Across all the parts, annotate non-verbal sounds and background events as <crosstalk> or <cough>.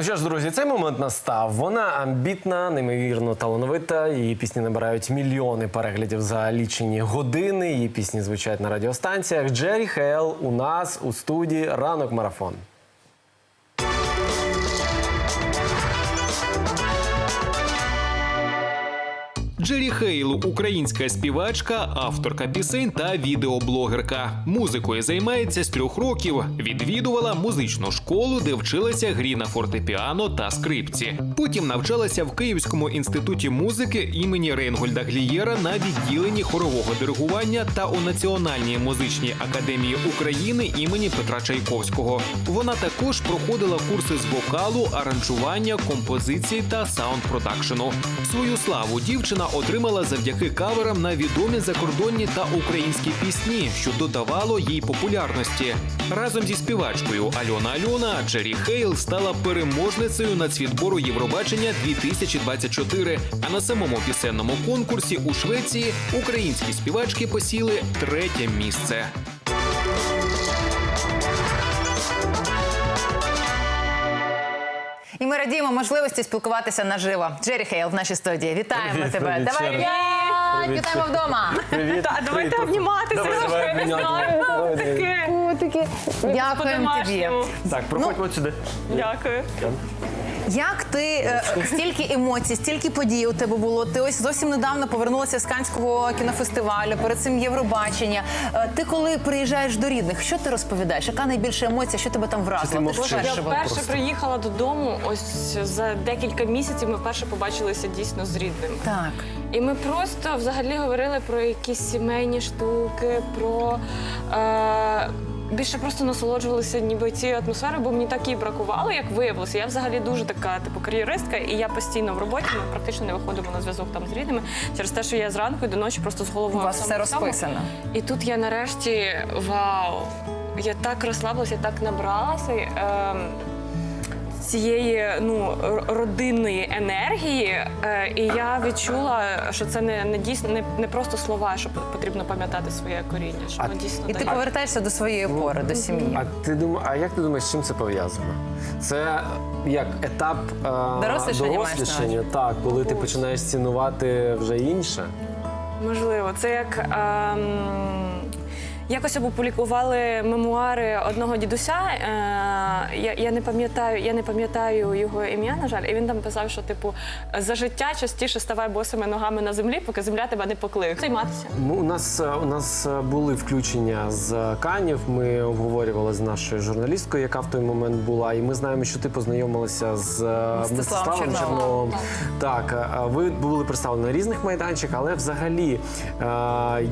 Ну що ж, друзі, цей момент настав. Вона амбітна, неймовірно талановита. Її пісні набирають мільйони переглядів за лічені години. Її пісні звучать на радіостанціях. Джері Хейл у нас у студії ранок марафон. Джері Хейл – українська співачка, авторка пісень та відеоблогерка. Музикою займається з трьох років. Відвідувала музичну школу, де вчилася грі на фортепіано та скрипці. Потім навчалася в Київському інституті музики імені Рейнгольда Глієра на відділенні хорового диригування та у Національній музичній академії України імені Петра Чайковського. Вона також проходила курси з вокалу, аранжування, композиції та саунд-продакшену. Свою славу дівчина отримала завдяки каверам на відомі закордонні та українські пісні, що додавало їй популярності. Разом зі співачкою Альона Альона Джері Хейл стала переможницею нацвідбору Євробачення 2024. А на самому пісенному конкурсі у Швеції українські співачки посіли третє місце. І ми радіємо можливості спілкуватися наживо. Джері Хейл в нашій студії. Вітаємо Привіт, тебе. привіт, Давай привіт. Привіт. вітаємо вдома. Привіт. Та, давайте обніматися, Давай, давай не обнімати. Таке. Дякуємо тобі. По-домашньому. Так, проходь Ну, от сюди. Дякую. Як ти е, стільки емоцій, стільки подій у тебе було? Ти ось зовсім недавно повернулася з Канського кінофестивалю, перед цим Євробачення. Е, Ти коли приїжджаєш до рідних, що ти розповідаєш? Яка найбільша емоція? Що тебе там вразило? Ти мовчиш? Я вперше просто. приїхала додому. Ось за декілька місяців ми вперше побачилися дійсно з рідними. Так. І ми просто взагалі говорили про якісь сімейні штуки, про е, більше просто насолоджувалися ніби цією атмосферою, бо мені так і бракувало, як виявилося. Я взагалі дуже така, типу, кар'єристка, і я постійно в роботі. Ми практично не виходимо на зв'язок там з рідними через те, що я зранку і до ночі просто з У головою. вас все розписано. І тут я нарешті вау! Я так розслабилася, я так набралася. Ем, Цієї ну родинної енергії, е, і я відчула, що це не, не дійсно не, не просто слова, що потрібно пам'ятати своє коріння. Що А- воно дійсно І ти дає. повертаєшся до своєї опори, до сім'ї. А ти думаєш, а як ти думаєш, з чим це пов'язано? Це як етап е, Дорослішання маєш на дорослішання, так, коли ти починаєш цінувати вже інше. Можливо, це як. Ем... Якось опублікували мемуари одного дідуся. Е, я, я не пам'ятаю, я не пам'ятаю його ім'я, на жаль, і він там писав, що типу за життя частіше ставай босими ногами на землі, поки земля тебе не покликає. Займатися. У нас, е, у нас е, були включення з Канів. Ми обговорювали з нашою журналісткою, яка в той момент була. І ми знаємо, що ти познайомилася з е, Мстиславом Черновим. Так, е, ви були представлені на різних майданчиках, але взагалі, е,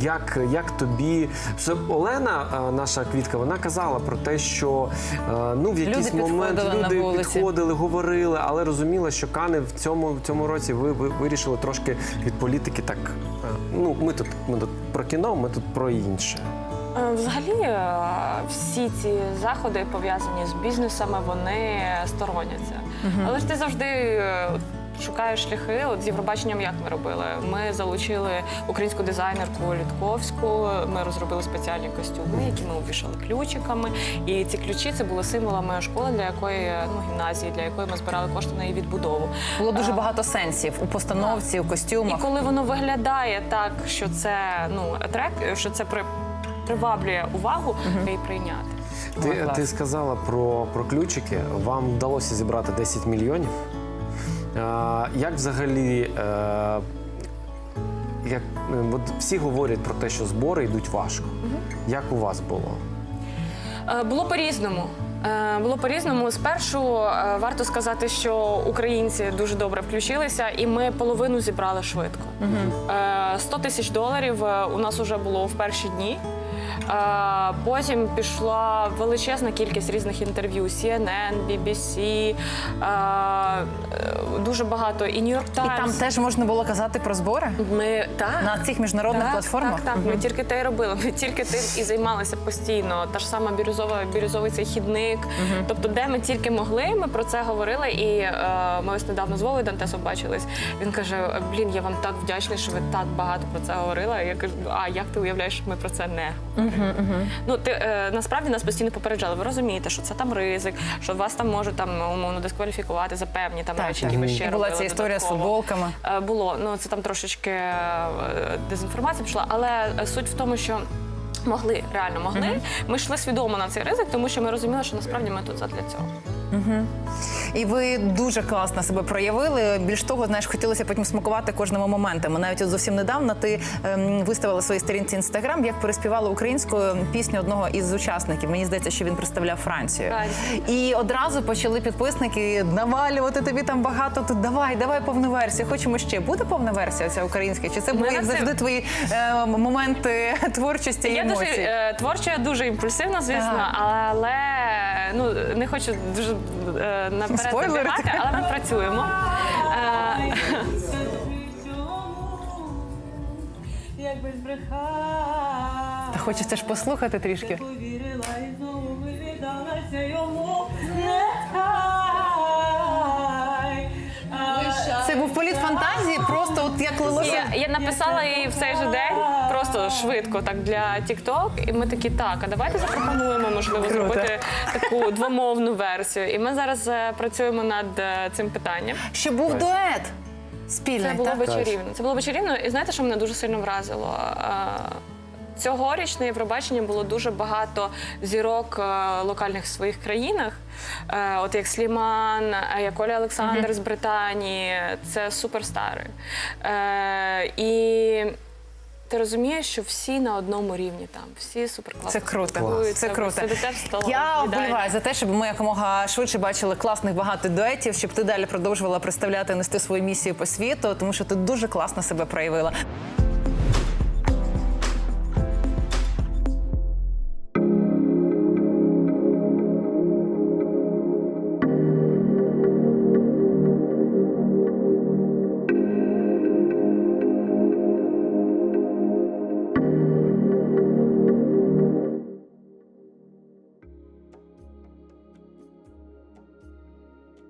як, як тобі Все, Олена, е, наша квітка, вона казала про те, що е, ну в якийсь Люди момент люди підходили, говорили, але розуміла, що Кани в цьому в цьому році ви, ви вирішили трошки від політики так. е, Ну, ми тут ми тут про кіно, ми тут про інше. Взагалі, всі ці заходи пов'язані з бізнесами, вони стороняться. Але ж ти завжди шукаєш шляхи. От з Євробаченням як ми робили? Ми залучили українську дизайнерку Літковську. Ми розробили спеціальні костюми, які ми обвішали ключиками. І ці ключі це були символами школи, для якої ну гімназії, для якої ми збирали кошти на її відбудову. Було дуже Е, багато сенсів у постановці, у костюмах. і коли воно виглядає так, що це ну атрак, що це при, приваблює увагу, і прийняти. Ти, ти сказала про, про ключики. Вам вдалося зібрати 10 мільйонів. Як взагалі. Е, як, е, от всі говорять про те, що збори йдуть важко. Як у вас було? Е, Було по-різному. Е, Було по-різному. Спершу варто сказати, що українці дуже добре включилися, і ми половину зібрали швидко. Е, 100 тисяч доларів у нас вже було в перші дні. Е, Потім пішла величезна кількість різних інтерв'ю: CNN, BBC, е, е, дуже багато і New York І там теж можна було казати про збори Ми так. на цих міжнародних Так, платформах. Так, так. Ми тільки те й робили. Ми тільки тим і займалися постійно. Та ж сама бірюзова, бірюзовий цей хідник. Тобто, де ми тільки могли, ми про це говорили. І е, ми ось недавно з Вовою Дантесом бачились. Він каже: Блін, я вам так вдячний, що ви так багато про це говорили. Я кажу, а як ти уявляєш, що ми про це не Ну ти е, насправді нас постійно попереджали. Ви розумієте, що це там ризик, що вас там можуть там умовно дискваліфікувати за певні там Так, речі, які ви ще Була ця історія з футболками. Е, Було ну це там трошечки е, дезінформація пішла, але суть в тому, що. Могли реально могли. Ми йшли свідомо на цей ризик, тому що ми розуміли, що насправді ми тут задля цього. І ви дуже класно себе проявили. Більш того, знаєш, хотілося потім смакувати кожними моментами. Навіть от зовсім недавно ти ем, виставила в своїй сторінці інстаграм, як переспівала українською пісню одного із учасників. Мені здається, що він представляв Францію. І одразу почали підписники навалювати тобі там багато. Тут давай, давай повну версію. Хочемо ще. Буде повна версія ця українська? Чи це були як завжди твої е, моменти <laughs> творчості і Я дуже е, творча, дуже імпульсивна, звісно, Так. але ну не хочу дуже е, наперед забігати, але ми працюємо. Е, Якби збрехав, Та хочеться ж послухати трішки. повірила просто от як лилося. я, я написала її в цей же день, просто швидко, так для TikTok, і ми такі, так, а давайте запропонуємо, можливо, Круто. зробити таку двомовну версію. І ми зараз е, працюємо над е, цим питанням. Що був дует спільний, Це було так? би чарівно. Це було би чарівно. І знаєте, що мене дуже сильно вразило? Е, Цьогоріч на Євробаченні було дуже багато зірок е, локальних в своїх країнах. Е, От як Сліман, е, як Оля Олександр з Британії, це суперстари. І ти розумієш, що всі на одному рівні там, всі суперкласно. Це круто. Це круто. Я вболіваю за те, щоб ми якомога швидше бачили класних багато дуетів, щоб ти далі продовжувала представляти нести свою місію по світу, тому що ти дуже класно себе проявила.